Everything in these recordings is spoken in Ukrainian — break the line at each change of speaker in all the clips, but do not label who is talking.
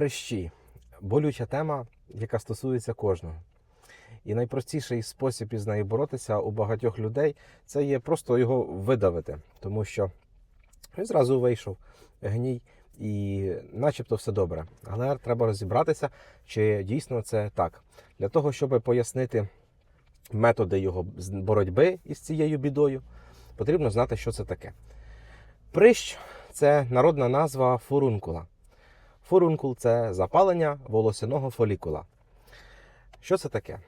Прищі болюча тема, яка стосується кожного. І найпростіший спосіб із нею боротися у багатьох людей це є просто його видавити, тому що він зразу вийшов гній, і начебто все добре. Але треба розібратися, чи дійсно це так. Для того, щоб пояснити методи його боротьби із цією бідою, потрібно знати, що це таке. Прищ це народна назва фурункула. Фурункул це запалення волосяного фолікула. Що це таке?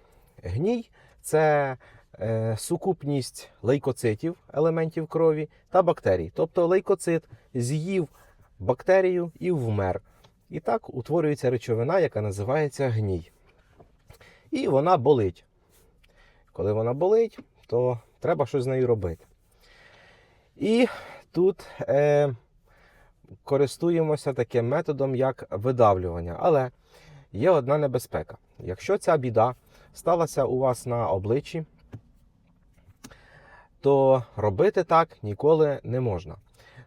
Гній це е, сукупність лейкоцитів, елементів крові та бактерій. Тобто лейкоцит з'їв бактерію і вмер. І так утворюється речовина, яка називається гній. І вона болить. Коли вона болить, то треба щось з нею робити. І тут е, користуємося таким методом, як видавлювання. Але є одна небезпека. Якщо ця біда сталася у вас на обличчі, то робити так ніколи не можна.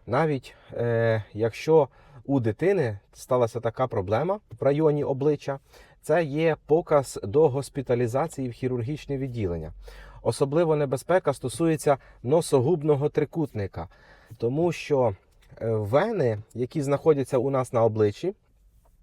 Навіть е, якщо у дитини сталася така проблема в районі обличчя, це є показ до госпіталізації в хірургічне відділення. Особливо небезпека стосується носогубного трикутника, тому що вени, які знаходяться у нас на обличчі,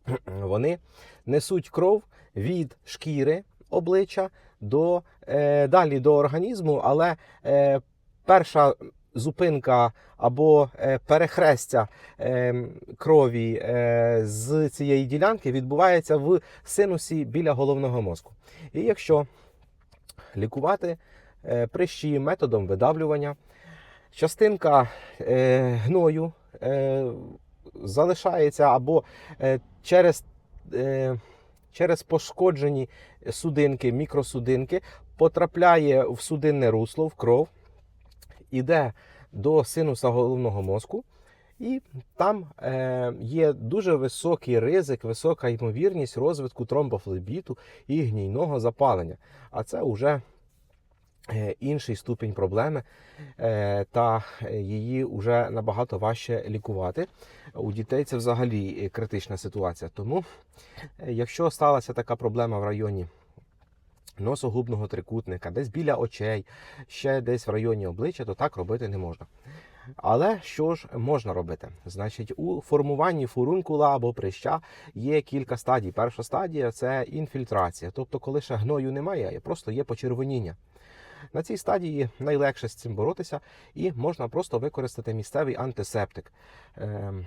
вони несуть кров від шкіри обличчя до е, далі до організму, але е, перша зупинка або е, перехрестя е, крові е, з цієї ділянки відбувається в синусі біля головного мозку. І якщо лікувати е, прищі методом видавлювання, частинка е, гною е, залишається або е, через, е, через пошкоджені судинки, мікросудинки, потрапляє в судинне русло, в кров, іде до синуса головного мозку. І там е, є дуже високий ризик, висока ймовірність розвитку тромбофлебіту і гнійного запалення. А це вже е, інший ступінь проблеми, е, та її вже набагато важче лікувати. У дітей це взагалі критична ситуація. Тому, е, якщо сталася така проблема в районі носогубного трикутника, десь біля очей, ще десь в районі обличчя, то так робити не можна. Але що ж можна робити? Значить, у формуванні фурункула або прища є кілька стадій. Перша стадія це інфільтрація, тобто, коли ще гною немає, просто є почервоніння. На цій стадії найлегше з цим боротися, і можна просто використати місцевий антисептик. Ем,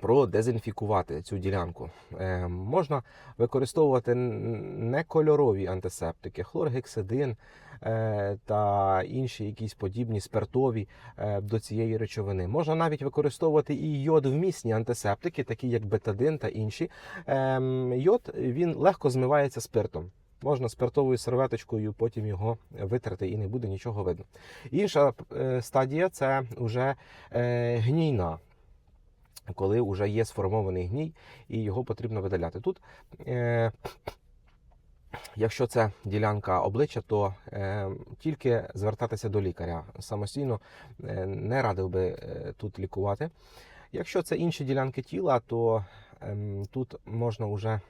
продезінфікувати цю ділянку. Е, можна використовувати некольорові антисептики, хлоргексидин е, та інші якісь подібні спиртові е, до цієї речовини. Можна навіть використовувати і йод-вмісні антисептики, такі як бетадин та інші. Е, йод він легко змивається спиртом. Можна спиртовою серветочкою потім його витрати і не буде нічого видно. Інша е, стадія це вже е, гнійна коли вже є сформований гній і його потрібно видаляти. Тут, е, якщо це ділянка обличчя, то е, тільки звертатися до лікаря. Самостійно е, не радив би е, тут лікувати. Якщо це інші ділянки тіла, то е, тут можна вже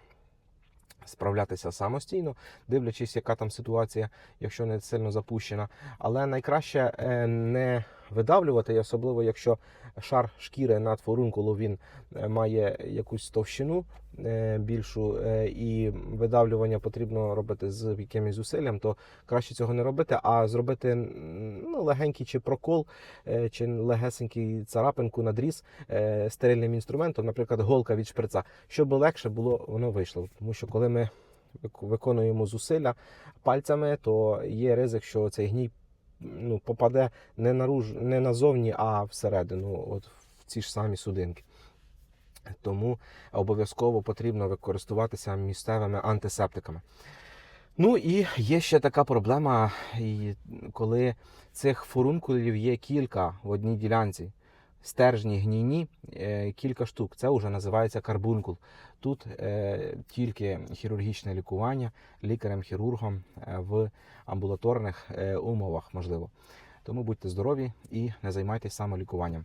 справлятися самостійно, дивлячись, яка там ситуація, якщо не сильно запущена. Але найкраще е, не видавлювати, особливо якщо шар шкіри над фурункулом він е, має якусь товщину е, більшу, е, і видавлювання потрібно робити з якимось зусиллям, то краще цього не робити, а зробити ну, легенький чи прокол, чи легесенький царапинку надріз стерильним інструментом, наприклад, голка від шприца, щоб легше було воно вийшло. Тому що коли ми виконуємо зусилля пальцями, то є ризик, що цей гній ну, попаде не наруж, не назовні, а всередину, от в ці ж самі судинки. Тому обов'язково потрібно використовуватися місцевими антисептиками. Ну і є ще така проблема, коли цих фурункулів є кілька в одній ділянці. Стержні гнійні е, кілька штук. Це вже називається карбункул. Тут е, тільки хірургічне лікування лікарем-хірургом е, в амбулаторних умовах можливо. Тому будьте здорові і не займайтесь самолікуванням.